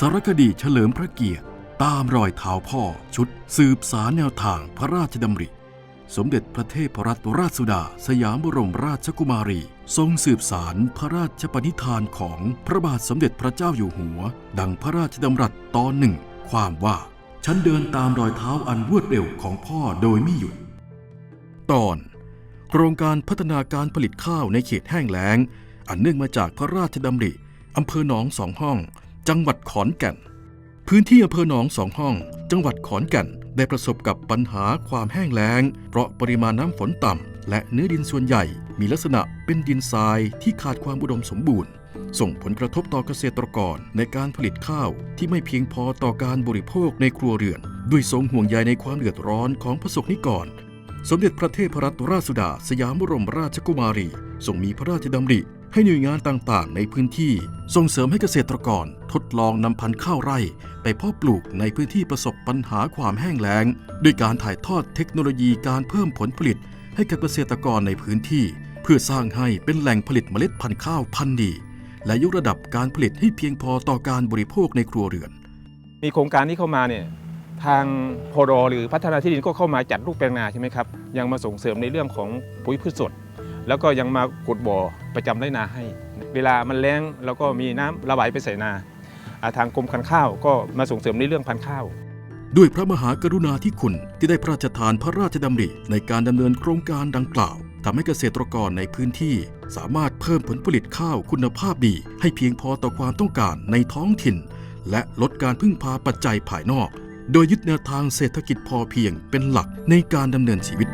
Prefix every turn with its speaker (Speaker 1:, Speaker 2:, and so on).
Speaker 1: สารคดีเฉลิมพระเกียรติตามรอยเท้าพ่อชุดสืบสารแนวทางพระราชดำริ สมเด็จพระเทพรัตนราชสุดา สยามบรมราชกุมารี ทรงสืบสารพระราชปณิธานของพระบาทสมเด็จพระเจ้าอยู่หัว ดังพระราชดำรัสตอนหนึ่ง ความว่า ฉันเดินตามรอยเท้าอันรวดเร็วของพ่อโดยไม่หยุด ตอน โครงการพัฒนาการผลิตข้าวในเขตแห้งแล้ง อันเนื่องมาจากพระราชดำริอำเภอหนองสองห้อง จังหวัดขอนแก่น พื้นที่อำเภอหนองสองห้อง จังหวัดขอนแก่นได้ประสบกับปัญหาความแห้งแล้ง เพราะปริมาณน้ำฝนต่ำและเนื้อดินส่วนใหญ่ มีลักษณะเป็นดินทรายที่ขาดความอุดมสมบูรณ์ ส่งผลกระทบต่อเกษตรกรในการผลิตข้าวที่ไม่เพียงพอต่อการบริโภคในครัวเรือน ด้วยทรงห่วงใยในความเดือดร้อนของประสบนิกร สมเด็จพระเทพรัตนราชสุดา สยามบรมราชกุมารีทรงมีพระราชดำริ ให้หน่วยงานต่างๆ ในพื้นที่ ส่งเสริมให้เกษตรกรทดลองนำพันธุ์ข้าวไร่ ไปเพาะปลูกในพื้นที่ประสบปัญหาความแห้งแล้ง ด้วยการถ่ายทอดเทคโนโลยีการเพิ่มผลผลิต ให้กับเกษตรกรในพื้นที่ เพื่อสร้างให้เป็นแหล่งผลิตเมล็ดพันธุ์ข้าวพันธุ์ดี และยกระดับการผลิตให้เพียงพอต่อการบริโภคในครัวเรือน
Speaker 2: มีโครงการที่เข้ามาเนี่ย ทางพรหรือพัฒนาที่ดินก็เข้ามาจัดรูปแปลงนาใช่ไหมครับยังมาส่งเสริมในเรื่องของปุ๋ยพืชสด แล้วก็ยังมาขุดบ่อประจำไรนาให้ เวลามันแล้งแล้วก็มีน้ำระบายไปใส่นาอ่าทางกรมการข้าวก็มาส่งเสริมในเรื่องพันธุ์ข้าว
Speaker 1: ด้วยพระมหากรุณาธิคุณที่ได้พระราชทานพระราชดำริในการดำเนินโครงการดังกล่าวทำให้เกษตรกรในพื้นที่สามารถเพิ่มผลผลิตข้าวคุณภาพดี ให้เพียงพอต่อความต้องการในท้องถิ่น และลดการพึ่งพาปัจจัยภายนอก โดยยึดแนวทางเศรษฐกิจพอเพียงเป็นหลักในการดำเนินชีวิต